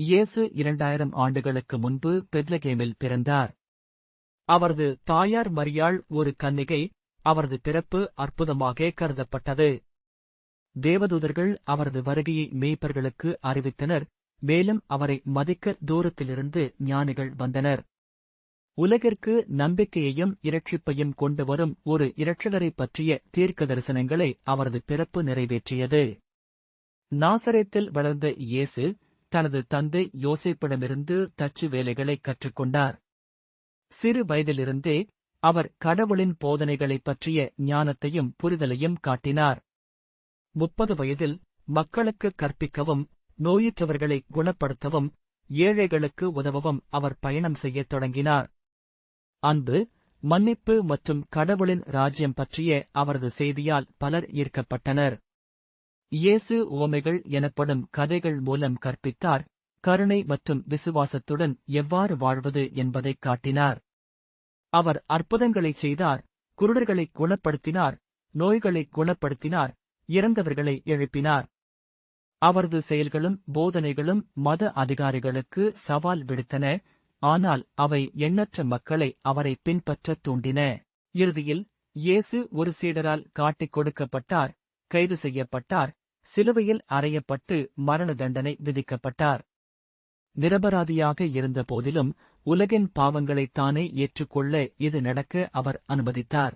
இயேசு இரண்டாயிரம் ஆண்டுகளுக்கு முன்பு பெத்லகேமில் பிறந்தார். அவரது தாயார் மரியாள் ஒரு கன்னிகை அவரது பிறப்பு அற்புதமாக கருதப்பட்டது. தேவதூதர்கள் அவரது வருகையை மேய்ப்பர்களுக்கு அறிவித்தனர் மேலும் அவரை மதிக்க தூரத்திலிருந்து ஞானிகள் வந்தனர். உலகிற்கு நம்பிக்கையையும் இரட்சிப்பையும் கொண்டு வரும் ஒரு இரட்சகரைப் பற்றிய தீர்க்க தரிசனங்களை அவரது பிறப்பு நிறைவேற்றியது. நாசரேத்தில் வளர்ந்த இயேசு தனது தந்தை யோசைப்பிடமிருந்து தச்சு வேலைகளை கற்றுக்கொண்டார். சிறு வயதிலிருந்தே அவர் கடவுளின் போதனைகளைப் பற்றிய ஞானத்தையும் புரிதலையும் காட்டினார். முப்பது வயதில் மக்களுக்கு கற்பிக்கவும் நோயுற்றவர்களை குணப்படுத்தவும் ஏழைகளுக்கு உதவவும் அவர் பயணம் செய்யத் தொடங்கினார். அன்பு மன்னிப்பு மற்றும் கடவுளின் ராஜ்யம் பற்றிய அவரது செய்தியால் பலர் ஈர்க்கப்பட்டனர். இயேசு உவமைகள் எனப்படும் கதைகள் மூலம் கற்பித்தார். கருணை மற்றும் விசுவாசத்துடன் எவ்வாறு வாழ்வது என்பதைக் காட்டினார். அவர் அற்புதங்களைச் செய்தார் குருடர்களை குணப்படுத்தினார் நோய்களை குணப்படுத்தினார் இறந்தவர்களை எழுப்பினார். அவரது செயல்களும் போதனைகளும் மத அதிகாரிகளுக்கு சவால் விடுத்தன ஆனால் அவை எண்ணற்ற மக்களை அவரை பின்பற்றத் தூண்டின. இறுதியில் இயேசு ஒரு சீடரால் காட்டிக் கொடுக்கப்பட்டார் கைது செய்யப்பட்டார் சிலுவையில் அறையப்பட்டு மரண தண்டனை விதிக்கப்பட்டார். நிரபராதியாக இருந்த போதிலும் உலகின் பாவங்களைத் தானே ஏற்றுக்கொள்ள இது நடக்க அவர் அனுமதித்தார்.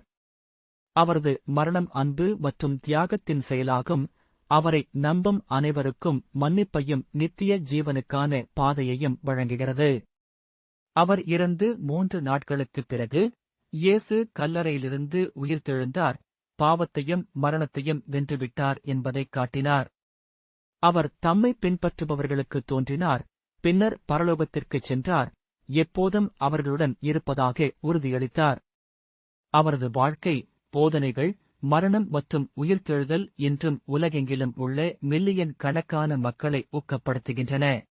அவரது மரணம் அன்பு மற்றும் தியாகத்தின் செயலாகும். அவரை நம்பும் அனைவருக்கும் மன்னிப்பையும் நித்திய ஜீவனுக்கான பாதையையும் வழங்குகிறது. அவர் இறந்து மூன்று நாட்களுக்குப் பிறகு இயேசு கல்லறையிலிருந்து உயிர்த்தெழுந்தார். பாவத்தையும் மரணத்தையும் வென்றுவிட்டார் என்பதைக் காட்டினார். அவர் தம்மை பின்பற்றுபவர்களுக்கு தோன்றினார் பின்னர் பரலோகத்திற்குச் சென்றார் எப்போதும் அவர்களுடன் இருப்பதாக உறுதியளித்தார். அவரது வாழ்க்கை போதனைகள் மரணம் மற்றும் உயிர்த்தெழுதல் இன்றும் உலகெங்கிலும் உள்ள மில்லியன் கணக்கான மக்களை ஊக்கப்படுத்துகின்றன.